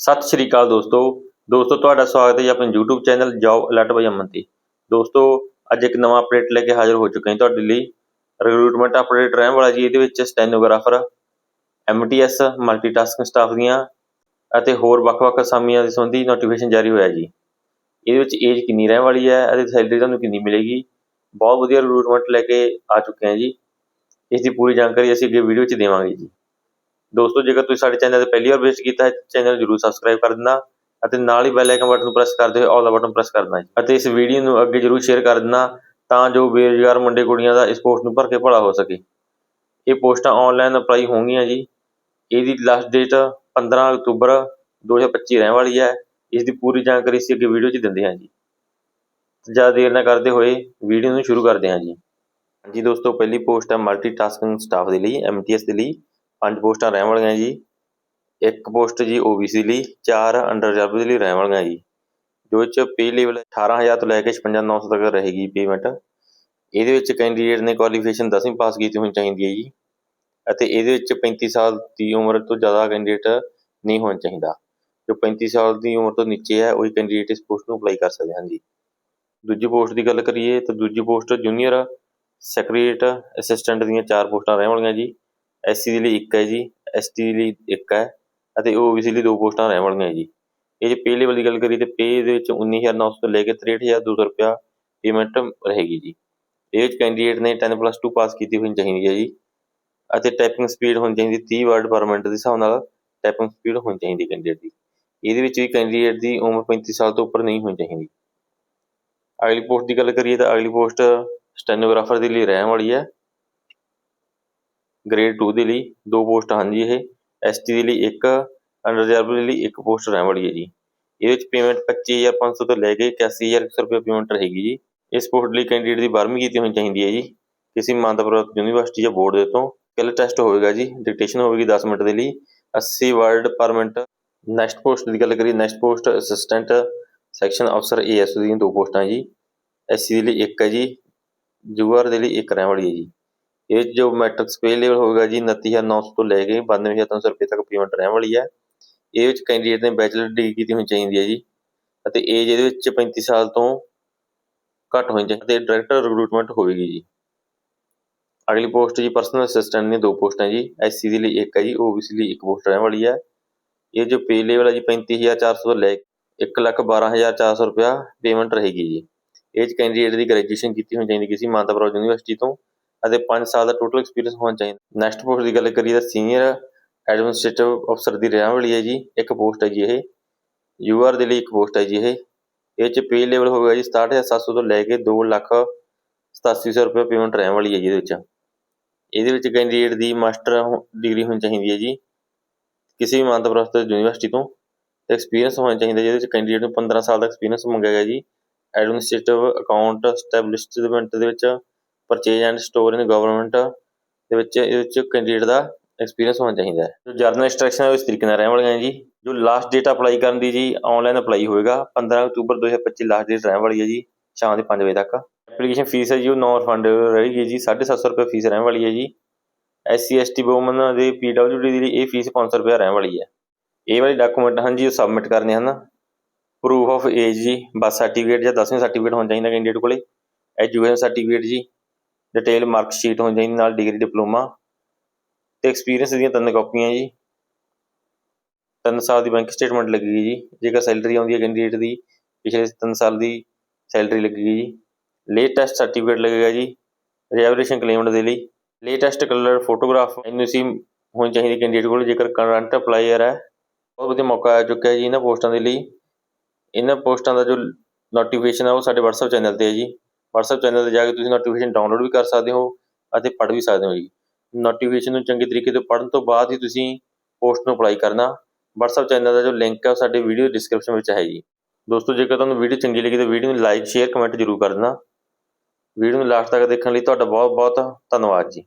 ਸਤਿ ਸ਼੍ਰੀ ਅਕਾਲ ਦੋਸਤੋ। ਦੋਸਤੋ, ਤੁਹਾਡਾ ਸਵਾਗਤ ਹੈ ਜੀ ਆਪਣੇ YouTube ਚੈਨਲ ਜੌਬ ਅਲਰਟ ਬਾਈ ਅਮਨ ਤੇ। ਦੋਸਤੋ, ਅੱਜ ਇੱਕ ਨਵਾਂ ਅਪਡੇਟ ਲੈ ਕੇ ਹਾਜ਼ਰ ਹੋ ਚੁੱਕੇ ਹਾਂ ਤੁਹਾਡੇ ਲਈ। ਰਿਕਰੂਟਮੈਂਟ ਅਪਡੇਟ ਰਹਿਣ ਵਾਲਾ ਜੀ, ਇਹਦੇ ਵਿੱਚ ਸਟੈਨੋਗ੍ਰਾਫਰ MTS ਮਲਟੀਟਾਸਕਿੰਗ ਸਟਾਫ ਦੀਆਂ ਅਤੇ ਹੋਰ ਵੱਖ-ਵੱਖ ਅਸਾਮੀਆਂ ਦੇ ਸੰਬੰਧੀ ਨੋਟੀਫਿਕੇਸ਼ਨ ਜਾਰੀ ਹੋਇਆ ਜੀ। ਇਹਦੇ ਵਿੱਚ ਏਜ ਕਿੰਨੀ ਰਹਿਣ ਵਾਲੀ ਹੈ ਅਤੇ ਸੈਲਰੀ ਤੁਹਾਨੂੰ ਕਿੰਨੀ ਮਿਲੇਗੀ? ਬਹੁਤ ਵਧੀਆ ਰਿਕਰੂਟਮੈਂਟ ਲੈ ਕੇ ਆ ਚੁੱਕੇ ਹਾਂ ਜੀ। ਇਸ ਦੀ ਪੂਰੀ ਜਾਣਕਾਰੀ ਅਸੀਂ ਅੱਗੇ ਵੀਡੀਓ 'ਚ ਦੇਵਾਂਗੇ ਜੀ। ਦੋਸਤੋ, ਜੇਕਰ ਤੁਸੀਂ ਸਾਡੇ ਚੈਨਲ ਤੇ ਪਹਿਲੀ ਵਾਰ ਵਿਜ਼ਿਟ ਕੀਤਾ ਹੈ ਚੈਨਲ ਜਰੂਰ ਸਬਸਕ੍ਰਾਈਬ ਕਰ ਦੇਣਾ ਅਤੇ ਨਾਲ ਹੀ ਬੈਲ ਆਈਕਨ ਬਟਨ ਨੂੰ ਪ੍ਰੈਸ ਕਰਦੇ ਹੋਏ ਆਲ ਦਾ ਬਟਨ ਪ੍ਰੈਸ ਕਰਨਾ ਹੈ। ਅਤੇ ਇਸ ਵੀਡੀਓ ਨੂੰ ਅੱਗੇ ਜਰੂਰ ਸ਼ੇਅਰ ਕਰ ਦੇਣਾ ਤਾਂ ਜੋ ਬੇਰੁਜ਼ਗਾਰ ਮੁੰਡੇ ਕੁੜੀਆਂ ਦਾ ਇਸ ਪੋਸਟ ਨੂੰ ਭਰ ਕੇ ਭਲਾ ਹੋ ਸਕੇ। ਇਹ ਪੋਸਟਾਂ ਆਨਲਾਈਨ ਅਪਲਾਈ ਹੋਣਗੀਆਂ ਜੀ। ਇਹਦੀ ਲਾਸਟ ਡੇਟ 15 ਅਕਤੂਬਰ 2025 ਰਹਿਣ ਵਾਲੀ ਹੈ। ਇਸ ਦੀ ਪੂਰੀ ਜਾਣਕਾਰੀ ਅਸੀਂ ਅੱਗੇ ਵੀਡੀਓ 'ਚ ਦਿੰਦੇ ਹਾਂ ਜੀ। ਜ਼ਿਆਦਾ ਦੇਰ ਨਾ ਕਰਦੇ ਹੋਏ ਵੀਡੀਓ ਨੂੰ ਸ਼ੁਰੂ ਕਰਦੇ ਹਾਂ ਜੀ। ਹਾਂਜੀ ਦੋਸਤੋ, ਪਹਿਲੀ ਪੋਸਟ ਹੈ ਮਲਟੀਟਾਸਕਿੰਗ ਸਟਾਫ ਦੇ ਲਈ ਐਮਟੀਐਸ ਦੇ ਲਈ। ਪੰਜ ਪੋਸਟਾਂ ਰਹਿਣ ਵਾਲੀਆਂ ਜੀ। ਇੱਕ ਪੋਸਟ ਜੀ OBC ਲਈ, ਚਾਰ ਅੰਡਰ ਰਿਜ਼ਰਵ ਦੇ ਲਈ ਰਹਿਣ ਵਾਲੀਆਂ ਜੀ। ਜੋ ਚ ਪੇ ਲੈਵਲ 18000 ਤੋਂ ਲੈ ਕੇ 55900 ਤੱਕ ਰਹੇਗੀ ਪੇਮੈਂਟ ਇਹਦੇ ਵਿੱਚ ਕੈਂਡੀਡੇਟ ਨੇ ਕੁਆਲੀਫਿਕੇਸ਼ਨ 10ਵੀਂ ਪਾਸ ਕੀਤੀ ਹੋਣੀ ਚਾਹੀਦੀ ਹੈ ਜੀ। ਅਤੇ ਇਹਦੇ ਵਿੱਚ 35 ਸਾਲ ਦੀ ਉਮਰ ਤੋਂ ਜ਼ਿਆਦਾ ਕੈਂਡੀਡੇਟ ਨਹੀਂ ਹੋਣਾ ਚਾਹੀਦਾ। ਜੋ 35 ਸਾਲ ਦੀ ਉਮਰ ਤੋਂ ਨੀਚੇ ਹੈ, ਉਹੀ ਕੈਂਡੀਡੇਟ ਇਸ ਪੋਸਟ ਨੂੰ ਅਪਲਾਈ ਕਰ ਸਕਦੇ ਹਨ ਜੀ। ਦੂਜੀ ਪੋਸਟ ਦੀ ਗੱਲ ਕਰੀਏ, ਤਾਂ ਦੂਜੀ ਪੋਸਟ ਜੂਨੀਅਰ ਸੈਕਟਰੀਏਟ ਅਸਿਸਟੈਂਟ ਦੀਆਂ ਚਾਰ ਪੋਸਟਾਂ ਰਹਿਣ ਵਾਲੀਆਂ ਜੀ। ਐਸਸੀ ਦੇ ਲਈ ਇੱਕ ਹੈ ਜੀ ਐਸਟੀ ਦੇ ਲਈ ਇੱਕ ਹੈ ਅਤੇ OBC ਲਈ ਦੋ ਪੋਸਟਾਂ ਰਹਿਣ ਵਾਲੀਆਂ ਜੀ। ਇਹ ਜੇ ਪੇ ਲੈਵਲ ਦੀ ਗੱਲ ਕਰੀਏ ਤੇ ਪੇ ਦੇ ਵਿੱਚ 19900 ਤੋਂ ਲੈ ਕੇ 63200 ਰੁਪਇਆ ਪੇਮੈਂਟ ਰਹੇਗੀ ਜੀ। ਇਹ ਵਿੱਚ ਕੈਂਡੀਡੇਟ ਨੇ 10+2 ਪਾਸ ਕੀਤੀ ਹੋਣੀ ਚਾਹੀਦੀ ਹੈ ਜੀ ਅਤੇ ਟਾਈਪਿੰਗ ਸਪੀਡ ਹੋਣੀ ਚਾਹੀਦੀ 30 ਵਰਡ ਪਰ ਮਿੰਟ ਦੇ ਹਿਸਾਬ ਨਾਲ ਟਾਈਪਿੰਗ ਸਪੀਡ ਹੋਣੀ ਚਾਹੀਦੀ ਕੈਂਡੀਡੇਟ ਦੀ। ਇਹਦੇ ਵਿੱਚ ਵੀ ਕੈਂਡੀਡੇਟ ਦੀ ਉਮਰ 35 ਸਾਲ ਤੋਂ ਉੱਪਰ ਨਹੀਂ ਹੋਣੀ ਚਾਹੀਦੀ। ਅਗਲੀ ਪੋਸਟ ਦੀ ਗੱਲ ਕਰੀਏ ਤਾਂ ਅਗਲੀ ਪੋਸਟ ਸਟੈਨੋਗ੍ਰਾਫਰ ਦੇ ਲਈ ਰਹਿਣ ਵਾਲੀ ਹੈ। ਗ੍ਰੇਡ 2 ਦੇ ਲਈ ਦੋ ਪੋਸਟ ਹਨ ਜੀ ਇਹ। ਐਸਟੀ ਦੇ ਲਈ ਇੱਕ ਅੰਡਰ ਦੇ ਲਈ ਇੱਕ ਪੋਸਟ ਰਹਿਣ ਵਾਲੀ ਹੈ ਜੀ। ਇਹਦੇ ਵਿੱਚ ਪੇਮੈਂਟ 25500 ਤੋਂ ਲੈ ਕੇ 81000 ਰੁਪਏ ਪੇਮੈਂਟ ਰਹੇਗੀ ਜੀ। ਇਸ ਪੋਸਟ ਲਈ ਕੈਂਡੀਡੇਟ ਦੀ 12ਵੀਂ ਕੀਤੀ ਹੋਣੀ ਚਾਹੀਦੀ ਹੈ ਜੀ। ਕਿਸੇ ਮਾਨਤਾਪ੍ਰਾਪਤ ਯੂਨੀਵਰਸਿਟੀ ਜਾਂ ਬੋਰਡ ਦੇ ਤੋਂ ਸਕਿੱਲ ਟੈਸਟ ਹੋਵੇਗਾ ਜੀ। ਡਿਕਟੇਸ਼ਨ ਹੋਵੇਗੀ 10 ਮਿੰਟ ਦੇ ਲਈ। 80 ਵਰਡ ਪਰ ਮਿੰਟ ਨੈਕਸਟ ਪੋਸਟ ਦੀ ਗੱਲ ਕਰੀਏ ਨੈਕਸਟ ਪੋਸਟ ਅਸਿਸਟੈਂਟ ਸੈਕਸ਼ਨ ਅਫਸਰ ਏਐਸ ਦੀਆਂ ਦੋ ਪੋਸਟਾਂ ਜੀ। ਐਸਸੀ ਦੇ ਲਈ ਇੱਕ ਹੈ ਜੀ। ਯੂਆਰ ਦੇ ਲਈ ਇੱਕ ਰਹਿਣ ਵਾਲੀ ਹੈ ਜੀ। ਇਹ 'ਚ ਜੋ ਮੈਟ੍ਰਿਕ ਪੇ ਲੈਵਲ ਹੋਵੇਗਾ ਜੀ 29900 ਤੋਂ ਲੈ ਕੇ 92300 ਰੁਪਏ ਤੱਕ ਪੇਮੈਂਟ ਰਹਿਣ ਵਾਲੀ ਹੈ। ਇਹ ਵਿੱਚ ਕੈਂਡੀਡੇਟ ਨੇ ਬੈਚਲਰ ਡਿਗਰੀ ਕੀਤੀ ਹੋਣੀ ਚਾਹੀਦੀ ਹੈ ਜੀ। ਅਤੇ ਏਜ ਇਹਦੇ ਵਿੱਚ 35 ਸਾਲ ਤੋਂ ਘੱਟ ਹੋਣੀ ਚਾਹੀਦੀ ਤੇ ਡਾਇਰੈਕਟਰ ਰਿਕਰੂਟਮੈਂਟ ਹੋਵੇਗੀ ਜੀ। ਅਗਲੀ ਪੋਸਟ ਜੀ ਪਰਸਨਲ ਅਸਿਸਟੈਂਟ ਨੇ ਦੋ ਪੋਸਟਾਂ ਜੀ। ਐਸਸੀ ਦੇ ਲਈ ਇੱਕ ਹੈ ਜੀ OBC ਲਈ ਇੱਕ ਪੋਸਟ ਰਹਿਣ ਵਾਲੀ ਹੈ। ਇਹ ਜੋ ਪੇ ਲੈਵਲ ਹੈ ਜੀ 35400 ਤੋਂ ਲੈ ਕੇ 112400 ਰੁਪਇਆ ਪੇਮੈਂਟ ਰਹੇਗੀ ਜੀ। ਇਹ ਚ ਕੈਂਡੀਡੇਟ ਦੀ ਗ੍ਰੈਜੂਏਸ਼ਨ ਕੀਤੀ ਹੋਣੀ ਚਾਹੀਦੀ ਕਿਸੇ ਮਾਨਤਾ ਪ੍ਰੋਜ ਯੂਨੀਵਰਸਿਟੀ ਤੋਂ। ਅਤੇ 5 ਸਾਲ ਦਾ ਟੋਟਲ ਐਕਸਪੀਰੀਅੰਸ ਹੋਣਾ ਚਾਹੀਦਾ। ਨੈਕਸਟ ਪੋਸਟ ਦੀ ਗੱਲ ਕਰੀਏ ਤਾਂ ਸੀਨੀਅਰ ਐਡਮਿਨਿਸਟ੍ਰੇਟਿਵ ਅਫਸਰ ਦੀ ਰਹਿਣ ਵਾਲੀ ਹੈ ਜੀ, ਇੱਕ ਪੋਸਟ ਹੈ ਜੀ ਇਹ। ਯੂਆਰ ਦੇ ਲਈ ਇੱਕ ਪੋਸਟ ਹੈ ਜੀ ਇਹ। ਇਹ ਚ ਪੇ ਲੈਵਲ ਹੋਵੇਗਾ ਜੀ 67700 ਤੋਂ ਲੈ ਕੇ 2 ਲੱਖ 8700 ਰੁਪਏ ਪੇਮੈਂਟ ਰਹਿਣ ਵਾਲੀ ਹੈ ਜੀ ਇਹਦੇ ਵਿੱਚ। ਇਹਦੇ ਵਿੱਚ ਕੈਂਡੀਡੇਟ ਦੀ ਮਾਸਟਰ ਡਿਗਰੀ ਹੋਣੀ ਚਾਹੀਦੀ ਹੈ ਜੀ। ਕਿਸੇ ਵੀ ਮਾਨਤਾ ਪ੍ਰਾਪਤ ਯੂਨੀਵਰਸਿਟੀ ਤੋਂ ਤੇ ਐਕਸਪੀਰੀਅੰਸ ਹੋਣਾ ਚਾਹੀਦਾ ਜਿਹਦੇ ਵਿੱਚ। ਕੈਂਡੀਡੇਟ ਨੂੰ 15 ਸਾਲ ਦਾ ਐਕਸਪੀਰੀਅੰਸ ਮੰਗਿਆ ਗਿਆ ਜੀ। ਐਡਮਿਨਿਸਟ੍ਰੇਟਿਵ ਅਕਾਊਂਟ ਸਟੈਬਲਿਸ਼ਮੈਂਟ ਦੇ ਵਿੱਚ purchase and store in government ਦੇ ਵਿੱਚ, ਇਹਦੇ ਵਿੱਚ ਕੈਂਡੀਡੇਟ ਦਾ ਐਕਸਪੀਰੀਅੰਸ ਹੋਣਾ ਚਾਹੀਦਾ ਹੈ। ਜੋ ਜਰਨਲ ਇੰਸਟਰਕਸ਼ਨ ਹੈ ਉਸ ਤਰੀਕੇ ਨਾਲ ਰਹਿਣ ਵਾਲੀਆਂ ਜੀ। ਜੋ ਲਾਸਟ ਡੇਟ ਅਪਲਾਈ ਕਰਨ ਦੀ ਜੀ ਆਨਲਾਈਨ ਅਪਲਾਈ ਹੋਏਗਾ। 15 ਅਕਤੂਬਰ 2025 ਲਾਸਟ ਡੇਟ ਰਹਿਣ ਵਾਲੀ ਹੈ ਜੀ, ਸ਼ਾਮ ਦੇ 5 ਵਜੇ ਤੱਕ। ਐਪਲੀਕੇਸ਼ਨ ਫੀਸ ਹੈ ਜੀ, ਉਹ ਨੌ ਰਿਫੰਡ ਰਹੇਗੀ ਜੀ। 750 ਰੁਪਏ ਫੀਸ ਰਹਿਣ ਵਾਲੀ ਹੈ ਜੀ। ਐਸਸੀ ਐਸਟੀ ਵੂਮਨ ਦੇ ਪੀਡਬਲਯੂਡੀ ਦੇ ਲਈ ਇਹ ਫੀਸ 500 ਰੁਪਏ ਰਹਿਣ ਵਾਲੀ ਹੈ। ਇਹ ਵਾਲੇ ਡਾਕੂਮੈਂਟ ਹਨ ਜੀ, ਉਹ ਸਬਮਿਟ ਕਰਨੇ ਹਨ। ਪ੍ਰੂਫ ਆਫ ਏਜ ਜੀ ਬਸ ਸਰਟੀਫਿਕੇਟ ਜਾਂ 10ਵੀਂ ਸਰਟੀਫਿਕੇਟ ਹੋਣਾ ਚਾਹੀਦਾ ਕੈਂਡੀਡੇਟ ਕੋਲੇ। ਐਜੂਕੇਸ਼ਨ ਸਰਟੀਫਿਕੇਟ ਜੀ। ਡਿਟੇਲ ਮਾਰਕ ਸ਼ੀਟ ਹੋਣੀ ਚਾਹੀਦੀ ਨਾਲ ਡਿਗਰੀ ਡਿਪਲੋਮਾ ਤੇ ਐਕਸਪੀਰੀਅੰਸ ਦੀਆਂ ਤਿੰਨ ਕਾਪੀਆਂ ਜੀ। ਤਿੰਨ ਸਾਲ ਦੀ ਬੈਂਕ ਸਟੇਟਮੈਂਟ ਲੱਗੇਗੀ ਜੀ। ਜੇਕਰ ਸੈਲਰੀ ਆਉਂਦੀ ਹੈ ਕੈਂਡੀਡੇਟ ਦੀ, ਪਿਛਲੇ ਤਿੰਨ ਸਾਲ ਦੀ ਸੈਲਰੀ ਲੱਗੇਗੀ ਜੀ। ਲੇਟੈਸਟ ਸਰਟੀਫਿਕੇਟ ਲੱਗੇਗਾ ਜੀ ਰਿਐਵਲੂਸ਼ਨ ਕਲੇਮਡ ਦੇ ਲਈ। ਲੇਟੈਸਟ ਕਲਰ ਫੋਟੋਗ੍ਰਾਫ ਐਨਓਸੀ ਹੋਣੀ ਚਾਹੀਦੀ ਕੈਂਡੀਡੇਟ ਕੋਲ, ਜੇਕਰ ਕਰੰਟ ਅਪਲਾਈਅਰ ਹੈ। ਬਹੁਤ ਵਧੀਆ ਮੌਕਾ ਆ ਚੁੱਕਿਆ ਜੀ ਇਹਨਾਂ ਪੋਸਟਾਂ ਦੇ ਲਈ। ਇਹਨਾਂ ਪੋਸਟਾਂ ਦਾ ਜੋ ਨੋਟੀਫਿਕੇਸ਼ਨ ਹੈ ਉਹ ਸਾਡੇ WhatsApp ਚੈਨਲ ਤੇ ਹੈ ਜੀ। WhatsApp ਚੈਨਲ ਤੇ ਜਾ ਕੇ ਤੁਸੀਂ ਨੋਟੀਫਿਕੇਸ਼ਨ ਡਾਊਨਲੋਡ ਵੀ ਕਰ ਸਕਦੇ ਹੋ ਅਤੇ ਪੜ੍ਹ ਵੀ ਸਕਦੇ ਹੋ ਜੀ। ਨੋਟੀਫਿਕੇਸ਼ਨ ਨੂੰ ਚੰਗੇ ਤਰੀਕੇ ਤੋਂ ਪੜ੍ਹਨ ਤੋਂ ਬਾਅਦ ਹੀ ਤੁਸੀਂ ਪੋਸਟ ਨੂੰ ਅਪਲਾਈ ਕਰਨਾ। WhatsApp ਚੈਨਲ ਦਾ ਜੋ ਲਿੰਕ ਹੈ ਉਹ ਸਾਡੇ ਵੀਡੀਓ ਡਿਸਕ੍ਰਿਪਸ਼ਨ ਵਿੱਚ ਹੈ ਜੀ। ਦੋਸਤੋ, ਜੇਕਰ ਤੁਹਾਨੂੰ ਵੀਡੀਓ ਚੰਗੀ ਲੱਗੀ ਤਾਂ ਵੀਡੀਓ ਨੂੰ ਲਾਈਕ ਸ਼ੇਅਰ ਕਮੈਂਟ ਜ਼ਰੂਰ ਕਰ ਦੇਣਾ। ਵੀਡੀਓ ਨੂੰ ਲਾਸਟ ਤੱਕ ਦੇਖਣ ਲਈ ਤੁਹਾਡਾ ਬਹੁਤ ਬਹੁਤ ਧੰਨਵਾਦ ਜੀ।